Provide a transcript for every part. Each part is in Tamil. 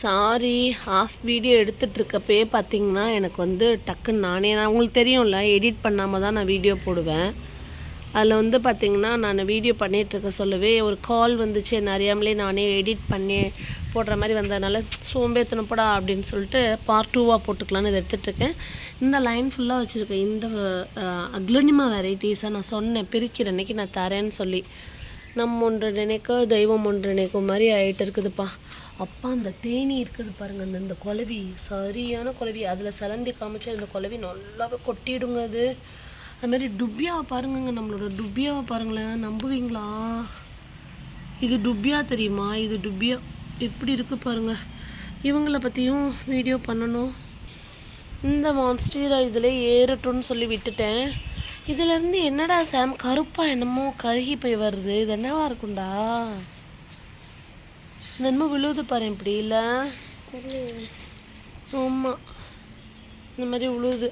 சாரி ஹாஃப் வீடியோ எடுத்துகிட்ருக்கப்பே பார்த்தீங்கன்னா எனக்கு வந்து டக்குன்னு நானே நான் உங்களுக்கு தெரியும்ல எடிட் பண்ணாமல் தான் நான் வீடியோ போடுவேன். அதில் வந்து பார்த்தீங்கன்னா நான் வீடியோ பண்ணிகிட்ருக்க சொல்லவே ஒரு கால் வந்துச்சு என்ன அறியாமலே நானே எடிட் பண்ணி போடுற மாதிரி வந்ததுனால சோம்பேத்தனப்படா அப்படின்னு சொல்லிட்டு பார்ட் டூவாக போட்டுக்கலான்னு இதை எடுத்துகிட்ருக்கேன் இந்த லைன் ஃபுல்லாக வச்சுருக்கேன் இந்த அக்லனிமா வெரைட்டிஸாக நான் சொன்னேன் பிரிக்கிற அன்னைக்கு நான் தரேன்னு சொல்லி. நம்ம ஒன்று நினைக்க தெய்வம் ஒன்று நினைக்கும் மாதிரி ஆகிட்டு இருக்குதுப்பா. அப்பா அந்த தேனி இருக்குது பாருங்க அந்த இந்த குலவி சரியான குலவி அதில் சலண்டி காமிச்சா இந்த குலவி நல்லாவே கொட்டிடுங்க அது. அதுமாரி மாதிரி டுப்பியாவை பாருங்கங்க நம்மளோட டுப்பியாவை பாருங்களேன் நம்புவீங்களா? இது டுப்பியா தெரியுமா? இது டுப்பியா எப்படி இருக்கு பாருங்க. இவங்கள பற்றியும் வீடியோ பண்ணணும். இந்த மான்ஸ்டீரா இதில் ஏறட்டும்னு சொல்லி விட்டுட்டேன். இதுலேருந்து என்னடா சாம் கருப்பா என்னமோ கருகி போய் வருது. இது என்னவா இருக்கும்டா? என்னமோ விழுவுது பாரு இப்படி இல்லை. ஆமாம் இந்த மாதிரி விழுவுது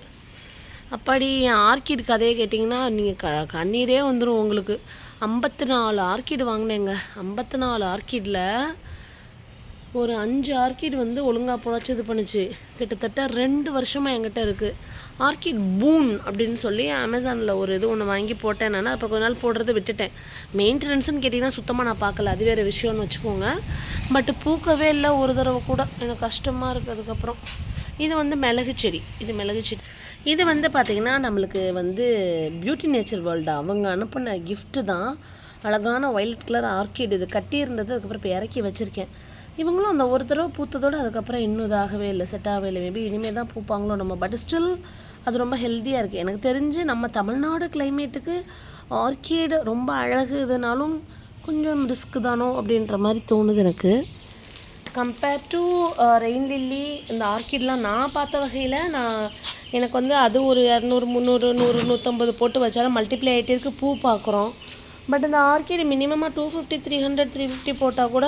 அப்பாடி என் ஆர்கிட் கதையை கேட்டிங்கன்னா நீங்கள் க கண்ணீரே வந்துடும் உங்களுக்கு. ஐம்பத்தி நாலு ஆர்கிட் வாங்கினேங்க. ஐம்பத்தி நாலு ஆர்கிடில் ஒரு அஞ்சு ஆர்கிட் வந்து ஒழுங்காக புழைச்சி இது பண்ணுச்சு. கிட்டத்தட்ட ரெண்டு வருஷமாக என்கிட்ட இருக்குது ஆர்கிட் பூன் அப்படின்னு சொல்லி அமேசானில் ஒரு இது ஒன்று வாங்கி போட்டேன் நான். அப்புறம் கொஞ்ச நாள் போடுறதை விட்டுட்டேன். மெயின்டெனன்ஸ்னு கேட்டிங்கன்னா சுத்தமாக நான் பார்க்கல. அது வேறு விஷயம்னு வச்சுக்கோங்க. பட் பூக்கவே இல்லை ஒரு தடவை கூட. எனக்கு கஷ்டமாக இருக்குது அதுக்கப்புறம். இது வந்து மிளகு செடி. இது மிளகு செடி. இது வந்து பார்த்திங்கன்னா நம்மளுக்கு வந்து பியூட்டி நேச்சர் வேர்ல்டு அவங்க அனுப்பின கிஃப்ட்டு தான். அழகான ஒயிட் கலர் ஆர்கிட் இது. கட்டியிருந்தது. அதுக்கப்புறம் இப்போ இறக்கி வச்சுருக்கேன். இவங்களும் அந்த ஒரு தடவை பூத்ததோடு அதுக்கப்புறம் இன்னும் இதாகவே இல்லை செட் ஆகவே இல்லை. மேபி இனிமேல் தான் பூப்பாங்களோ நம்ம பட் ஸ்டில் அது ரொம்ப ஹெல்த்தியாக இருக்குது எனக்கு தெரிஞ்சு நம்ம தமிழ்நாடு கிளைமேட்டுக்கு ஆர்கிட் ரொம்ப அழகு இதுனாலும் கொஞ்சம் ரிஸ்க் தானோ அப்படின்ற மாதிரி தோணுது எனக்கு. கம்பேர் டு ரெயின் லில்லி இந்த ஆர்கிட்லாம் நான் பார்த்த வகையில் நான் எனக்கு வந்து அது ஒரு இரநூறு முந்நூறு நூறு நூற்றம்பது போட்டு வச்சாலும் மல்டிப்ளை ஆகிட்டே இருக்குது பூ பார்க்குறோம். பட் இந்த ஆர்கிடு மினிமமாக two fifty three hundred three fifty போட்டால் கூட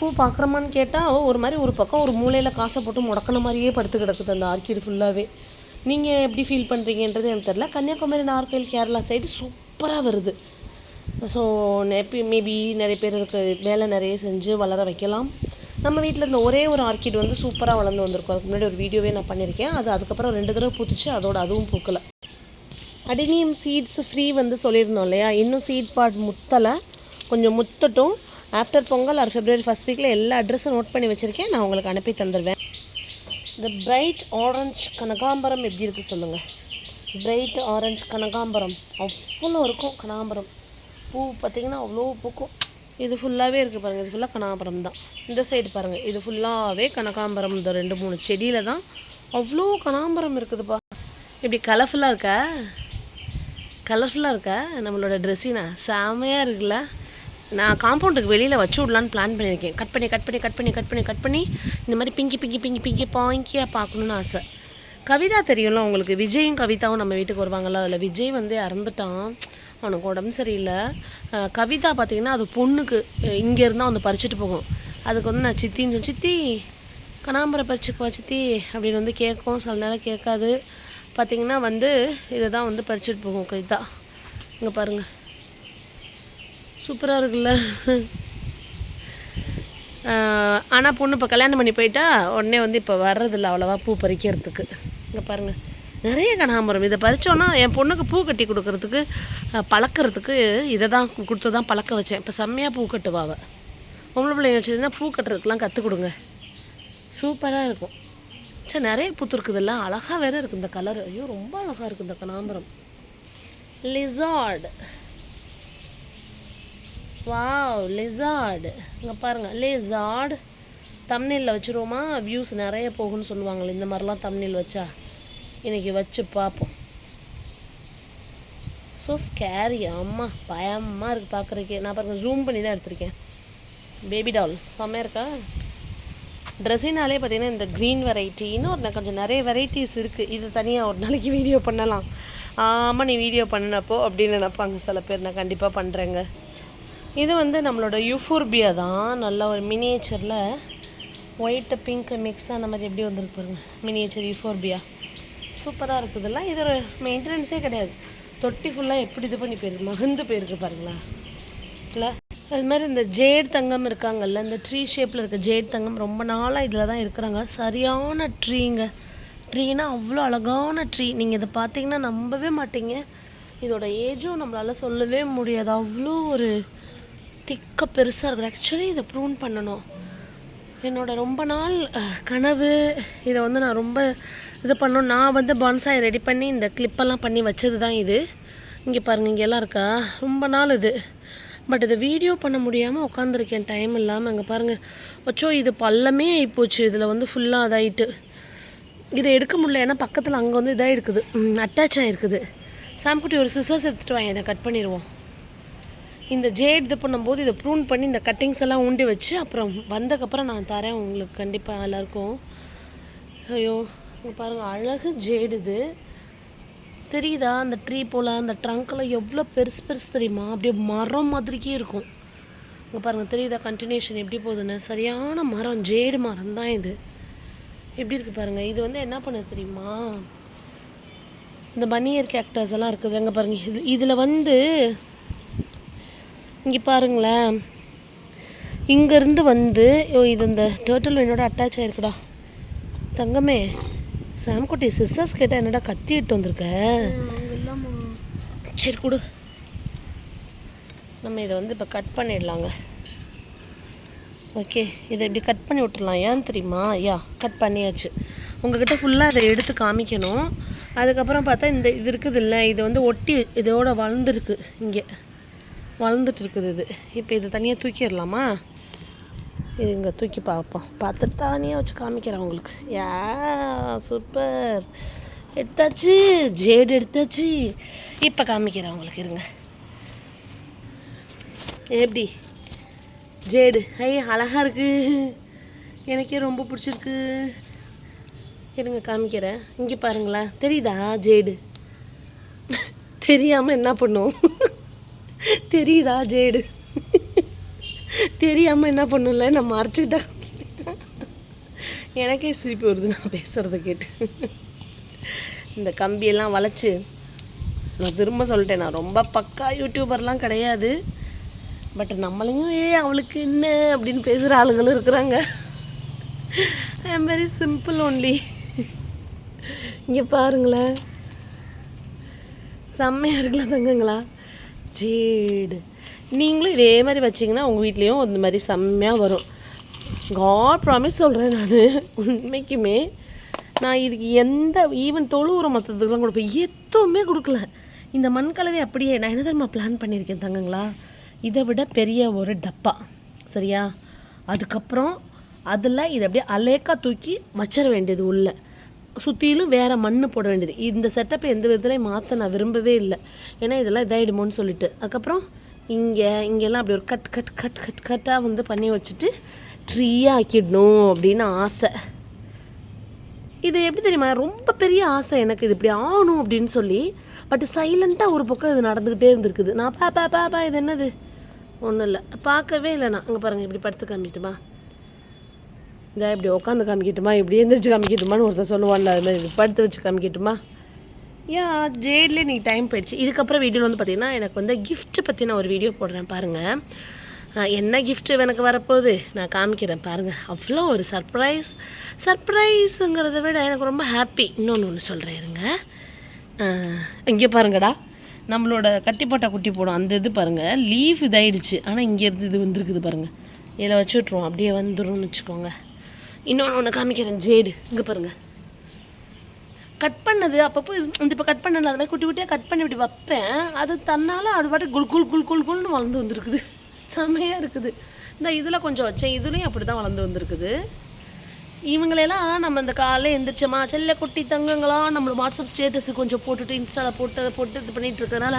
பூ பார்க்குறமான்னு கேட்டால் ஒரு மாதிரி ஒரு பக்கம் ஒரு மூலையில் காசை போட்டு முடக்கின மாதிரியே படுத்து கிடக்குது அந்த ஆர்கிட் ஃபுல்லாகவே நீங்கள் எப்படி ஃபீல் பண்ணுறீங்கன்றது எனக்கு தெரில கன்னியாகுமரி நார்கோயில் கேரளா சைடு சூப்பராக வருது. ஸோ மேபி நிறைய பேர் வேலை நிறைய செஞ்சு வளர வைக்கலாம். நம்ம வீட்டில் இருந்த ஒரே ஒரு ஆர்கிட் வந்து சூப்பராக வளர்ந்து வந்திருக்கும். அதுக்கு முன்னாடி ஒரு வீடியோவே நான் பண்ணியிருக்கேன். அது அதுக்கப்புறம் ரெண்டு தடவை பூத்துச்சு. அதோட அதுவும் பூக்கலை. அடினியம் சீட்ஸ் ஃப்ரீ வந்து சொல்லியிருந்தோம் இல்லையா? இன்னும் சீட் பாட் முத்தலை. கொஞ்சம் முத்தட்டும். After Pongal or February first வீக்கில் எல்லா அட்ரஸும் நோட் பண்ணி வச்சுருக்கேன். நான் உங்களுக்கு அனுப்பி தந்துடுவேன் இந்த பிரைட் ஆரஞ்சு கனகாம்பரம் எப்படி இருக்குது சொல்லுங்கள் பிரைட் ஆரஞ்சு கனகாம்பரம். அவ்வளோ இருக்கும் கனகாம்பரம். பூ பார்த்திங்கன்னா அவ்வளோ பூக்கும். இது ஃபுல்லாகவே இருக்குது பாருங்கள் இது ஃபுல்லாக கனகாம்பரம் தான். இந்த சைடு பாருங்கள் இது ஃபுல்லாகவே கனகாம்பரம். இந்த ரெண்டு மூணு செடியில் தான் அவ்வளோ கனகாம்பரம் இருக்குதுப்பா இப்படி கலர்ஃபுல்லாக இருக்கா? கலர்ஃபுல்லாக இருக்கா? நம்மளோட ட்ரெஸ்ஸினா செமையாக இருக்குல்ல? நான் காம்பவுண்டுக்கு வெளியில் வச்சு விடலான்னு பிளான் பண்ணியிருக்கேன். கட் பண்ணி கட் பண்ணி கட் பண்ணி கட் பண்ணி கட் பண்ணி இந்த மாதிரி பிங்கி பிங்கி பிங்கி பிங்கி பாங்கியாக பார்க்கணுன்னு ஆசை. கவிதா தெரியும்ல உங்களுக்கு? விஜயும் கவிதாவும் நம்ம வீட்டுக்கு வருவாங்கல்ல அதில் விஜய் வந்து இறந்துட்டான். அவனுக்கு உடம்பு சரியில்லை. கவிதா பார்த்தீங்கன்னா அது பொண்ணுக்கு இங்கே இருந்தால் வந்து பறிச்சுட்டு போகும். அதுக்கு வந்து நான் சித்தின்னு சொல்லி சித்தி கனாம்பரை பறிச்சுக்குவா சித்தி அப்படின்னு வந்து கேட்கும். சில நேரம் கேட்காது. பார்த்தீங்கன்னா வந்து இதை தான் வந்து பறிச்சுட்டு போகும் கவிதா. இங்கே பாருங்கள் சூப்பராக இருக்குல்ல. ஆனால் பொண்ணு இப்போ கல்யாணம் பண்ணி போயிட்டா உடனே வந்து இப்போ வர்றதில்ல அவ்வளோவா பூ பறிக்கிறதுக்கு. இங்கே பாருங்கள் நிறைய கனகாம்பரம். இதை பறித்தோன்னா என் பொண்ணுக்கு பூ கட்டி கொடுக்கறதுக்கு பழக்கிறதுக்கு பழக்கறதுக்கு இதை தான் கொடுத்து தான் பழக்க வச்சேன். இப்போ செம்மையாக பூ கட்டுவாவை பொம்பளை பிள்ளைங்க வச்சதுன்னா பூ கட்டுறதுக்கெலாம் கற்றுக் கொடுங்க. சூப்பராக இருக்கும். சரி நிறைய பூத்துருக்குதுல்ல அழகாக வேறு இருக்குது இந்த கலர் ஐயோ ரொம்ப அழகாக இருக்குது இந்த கனகாம்பரம். லிசார்டு வாவ் லெசார்டு இங்கே பாருங்கள் லிசார்டு தம்னில் வச்சுருவோமா? வியூஸ் நிறைய போகும்னு சொல்லுவாங்களே இந்த மாதிரிலாம் தம்னில் வச்சா. இன்றைக்கி வச்சு பார்ப்போம். ஸோ ஸ்கேரி அம்மா பயமாக இருக்குது பார்க்குறதுக்கே. நான் பாருங்கள் ஜூம் பண்ணி தான் எடுத்திருக்கேன். பேபி டால் செம்மையாக இருக்கா? ட்ரெஸ்ஸினாலே பார்த்தீங்கன்னா இந்த க்ரீன் வெரைட்டி இன்னும் கொஞ்சம் நிறைய வெரைட்டிஸ் இருக்குது இது தனியாக ஒரு நாளைக்கு வீடியோ பண்ணலாம். ஆமாம் நீ வீடியோ பண்ணினப்போ அப்படின்னு நினைப்பாங்க சில பேர். நான் கண்டிப்பாக பண்ணுறேங்க இது வந்து நம்மளோட யூஃபோர்பியா தான். நல்ல ஒரு மினியேச்சரில் ஒயிட்டு பிங்க் மிக்ஸ் அந்த மாதிரி எப்படி வந்திருக்கு பாருங்க. Miniature euphorbia. சூப்பராக இருக்குதுல்ல இது ஒரு மெயின்டெனன்ஸே கிடையாது. தொட்டி ஃபுல்லாக எப்படி இது பண்ணி போயிருக்கு? மகந்து போயிருக்கு பாருங்களா. இல்லை? அது மாதிரி இந்த ஜேட் தங்கம் இருக்காங்கல்ல இந்த ட்ரீ ஷேப்பில் இருக்க ஜேட் தங்கம் ரொம்ப நாளாக இதில் தான் இருக்கிறாங்க. சரியான ட்ரீங்க ட்ரீனா அவ்வளோ அழகான ட்ரீ நீங்கள் இதை பார்த்தீங்கன்னா நம்பவே மாட்டீங்க. இதோட ஏஜும் நம்மளால் சொல்லவே முடியாது. அவ்வளோ ஒரு திக்க பெருசாக இருக்குது ஆக்சுவலி இதை ப்ரூன் பண்ணணும். என்னோட ரொம்ப நாள் கனவு இதை வந்து நான் ரொம்ப இது பண்ணணும். நான் வந்து பான்சாய் ரெடி பண்ணி இந்த கிளிப்பெல்லாம் பண்ணி வச்சது தான் இது. இங்கே பாருங்கள் இங்கே எல்லாம் இருக்கா? ரொம்ப நாள் இது. பட் இதை வீடியோ பண்ண முடியாமல் உட்காந்துருக்கேன் டைம் இல்லாமல் அங்கே பாருங்கள் வச்சோ இது பள்ளமே ஆகிப்போச்சு இதில் வந்து ஃபுல்லாக அதாயிட்டு இதை எடுக்க முடியல. ஏன்னா பக்கத்தில் அங்கே வந்து இதாக இருக்குது அட்டாச் ஆகிருக்குது சாம்குட்டி ஒரு சிசர்ஸ் எடுத்துகிட்டு வாங்க. இதை கட் பண்ணிடுவோம் இந்த ஜேட் இது பண்ணும்போது இதை ப்ரூன் பண்ணி இந்த கட்டிங்ஸ் எல்லாம் ஊண்டி வச்சு அப்புறம் வந்ததுக்கப்புறம் நான் தரேன். உங்களுக்கு கண்டிப்பாக எல்லாருக்கும் ஐயோ இங்கே பாருங்கள் அழகு ஜேடு இது. தெரியுதா? அந்த ட்ரீ போல் அந்த ட்ரங்க்கெல்லாம் எவ்வளோ பெருசு பெருசு தெரியுமா? அப்படியே மரம் மாதிரிக்கே இருக்கும். இங்கே பாருங்கள் தெரியுதா? கண்டினியூஷன் எப்படி போகுதுன்னு? சரியான மரம் ஜேடு மரம் தான் இது. எப்படி இருக்குது பாருங்கள் இது வந்து என்ன பண்ணுது தெரியுமா? இந்த பனியர் கேக்டர்ஸ் எல்லாம் இருக்குது. அங்கே பாருங்கள் இது இதில் வந்து இங்கே பாருங்களேன். இங்கேருந்து வந்து ஓ இது இந்த டேர்ட்டில் என்னோட அட்டாச் ஆகிருக்குடா தங்கமே சாம்குட்டி சிஸ்டர்ஸ் கேட்டால் என்னடா கத்திட்டு வந்திருக்க? சரி கொடு. நம்ம இதை வந்து இப்போ கட் பண்ணிடலாங்க. ஓகே இதை இப்படி கட் பண்ணி விட்டுடலாம். ஏன் தெரியுமா? யா கட் பண்ணியாச்சு. உங்ககிட்ட ஃபுல்லாக அதை எடுத்து காமிக்கணும். அதுக்கப்புறம் பார்த்தா இந்த இது இருக்குது இல்லை இது வந்து ஒட்டி இதோட வளர்ந்துருக்கு இங்கே. வளர்ந்துட்டு இருக்குது இது. இப்போ இதை தனியாக தூக்கிடலாமா? இது இங்கே தூக்கி பார்ப்போம். பார்த்துட்டு தனியாக வச்சு காமிக்கிறேன் உங்களுக்கு. Yeah super. எடுத்தாச்சு. ஜேடு எடுத்தாச்சு. இப்போ காமிக்கிறேன் உங்களுக்கு. இருங்க. எப்படி? ஜேடு. ஐ அழகாக இருக்கு. எனக்கே ரொம்ப பிடிச்சிருக்கு. இருங்க காமிக்கிறேன். இங்கே பாருங்களேன். தெரியுதா? ஜேடு. தெரியாமல் என்ன பண்ணும்? தெரியுதா ஜேடு? தெரியாமல் என்ன பண்ணும்ல நான் மறைச்சிக்கிட்டா எனக்கே சிரிப்பு வருது நான் பேசுகிறத கேட்டு. இந்த கம்பியெல்லாம் வளைச்சி நான் திரும்ப சொல்லிட்டேன் நான் ரொம்ப பக்கா யூடியூபர்லாம் கிடையாது. பட் நம்மளையும் ஏ அவளுக்கு என்ன? அப்படின்னு பேசுகிற ஆளுங்களும் இருக்கிறாங்க. I am very simple only இங்கே பாருங்களேன். செம்மையாக இருக்கலாம் தங்கங்களா? ஜேடு நீங்களும் இதே மாதிரி வச்சிங்கன்னா உங்கள் வீட்லேயும் இந்த மாதிரி செம்மையாக வரும். காட் ப்ராமிஸ் சொல்கிறேன் நான். உண்மைக்குமே நான் இதுக்கு எந்த ஈவன் தொழு உரம் மற்றதுக்கெலாம் கொடுப்பேன். எதுவுமே கொடுக்கல. இந்த மண் கலவை அப்படியே நான் என்ன தெரியுமா பிளான் பண்ணியிருக்கேன் தங்கங்களா? இதை விட பெரிய ஒரு டப்பா. சரியா? அதுக்கப்புறம் அதில் இதை அப்படியே அலேக்கா தூக்கி வச்சிட வேண்டியது உள்ளே. சுற்றிலும் வேறு மண் போட வேண்டியது. இந்த செட்டப்பை எந்த விதத்துலையும் மாற்ற நான் விரும்பவே இல்லை. ஏன்னா இதெல்லாம் இதாகிடுமோன்னு சொல்லிட்டு. அதுக்கப்புறம் இங்கே இங்கெல்லாம் அப்படி ஒரு கட் கட் கட் கட் கட்டாக வந்து பண்ணி வச்சுட்டு ட்ரீயாக ஆக்கிடணும் அப்படின்னு ஆசை. இது எப்படி தெரியுமா? ரொம்ப பெரிய ஆசை எனக்கு. இது இப்படி ஆகணும் அப்படின்னு சொல்லி பட் சைலண்ட்டாக ஒரு பக்கம் இது நடந்துக்கிட்டே இருந்திருக்குது. நான் பா பா பா பா இது என்னது? ஒன்றும் இல்லை. பார்க்கவே இல்லை நான். அங்கே பாருங்கள் இப்படி படுத்து காமிட்டுமா இந்த இப்படி உட்காந்து காமிக்கட்டுமா? இப்படி எந்திரிச்சு காமிக்கட்டுமான்னு ஒருத்தர் சொல்லுவான்ல அது மாதிரி படுத்து வச்சு காமிக்கட்டுமா? யா ஜேட்லேயே நீங்கள் டைம் போயிடுச்சு. இதுக்கப்புறம் வீடியோவில் வந்து பார்த்தீங்கன்னா எனக்கு வந்து கிஃப்ட்டு பற்றி நான் ஒரு வீடியோ போடுறேன் பாருங்கள் என்ன கிஃப்ட்டு எனக்கு வரப்போகுது? நான் காமிக்கிறேன் பாருங்கள் அவ்வளோ ஒரு சர்ப்ரைஸ் சர்ப்ரைஸுங்கிறத விட எனக்கு ரொம்ப ஹாப்பி இன்னொன்று ஒன்று சொல்கிறேன் இருங்க. இங்கே பாருங்கடா. நம்மளோட கட்டி போட்டா குட்டி போடும். அந்த இது பாருங்கள் லீவ் இதாயிடுச்சு. ஆனால் இங்கேருந்து இது வந்துருக்குது பாருங்கள் இதில் வச்சு விட்ருவோம் அப்படியே வந்துடும் வச்சுக்கோங்க. இன்னொன்று ஒன்று காமிக்கிறேன் ஜேடு. இங்கே பாருங்கள் கட் பண்ணது அப்பப்போ இந்த இப்போ கட் பண்ணல அதெல்லாம் குட்டி குட்டியாக கட் பண்ணி இப்படி வைப்பேன். அது தன்னால் அது பாட்டு குல் குல் குல் குல் குல்னு வளர்ந்து வந்திருக்குது. செம்மையாக இருக்குது. இந்த இதில் கொஞ்சம் வச்சேன். இதுலேயும் அப்படி தான் வளர்ந்து வந்திருக்குது. இவங்களெல்லாம் நம்ம இந்த காலையில் எந்திரிச்சோமா செல்ல குட்டி தங்கங்களாம் நம்மளை வாட்ஸ்அப் ஸ்டேட்டஸு கொஞ்சம் போட்டுட்டு இன்ஸ்டாவில் போட்டு அதை போட்டு இது பண்ணிகிட்டு இருக்கிறதுனால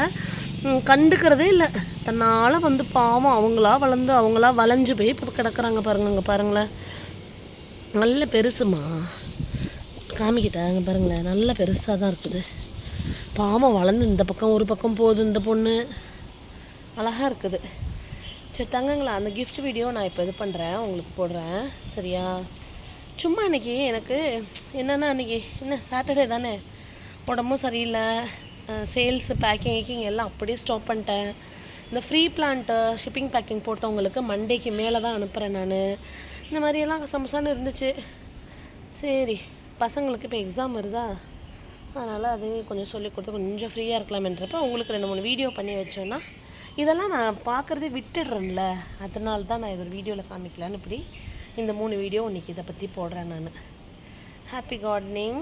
கண்டுக்கிறதே இல்லை. தன்னால் வந்து பாவம் அவங்களா வளர்ந்து அவங்களா வளைஞ்சு போய் இப்போ கிடக்குறாங்க பாருங்க அங்கே பாருங்களேன். நல்ல பெருசுமா காமிக்கிட்டாங்க பாருங்களேன் நல்ல பெருசாக தான் இருக்குது. பாவம் வளர்ந்து இந்த பக்கம் ஒரு பக்கம் போகுது இந்த பொண்ணு. அழகாக இருக்குது. சரி தங்கங்களா அந்த கிஃப்ட் வீடியோ நான் இப்போ இது பண்ணுறேன் உங்களுக்கு போடுறேன். சரியா? சும்மா அன்றைக்கி எனக்கு என்னென்னா அன்றைக்கி என்ன சாட்டர்டே தானே? உடம்பும் சரியில்லை. சேல்ஸு பேக்கிங் கீக்கிங் எல்லாம் அப்படியே ஸ்டாப் பண்ணிட்டேன். இந்த ஃப்ரீ பிளான்ட்டு ஷிப்பிங் பேக்கிங் போட்டவங்களுக்கு மண்டேக்கு மேலே தான் அனுப்புகிறேன் நான். இந்த மாதிரியெல்லாம் சமசான்னு இருந்துச்சு. சரி பசங்களுக்கு இப்போ எக்ஸாம் வருதா? அதனால் அது கொஞ்சம் சொல்லி கொடுத்து கொஞ்சம் ஃப்ரீயாக இருக்கலாம்ன்றப்ப உங்களுக்கு ரெண்டு மூணு வீடியோ பண்ணி வச்சோன்னா இதெல்லாம் நான் பார்க்குறதே விட்டுடுறேன்ல. அதனால தான் நான் இது ஒரு வீடியோவில் காமிக்கலான்னு இப்படி இந்த மூணு வீடியோ இன்னைக்கு இதை பற்றி போடுறேன் நான். Happy gardening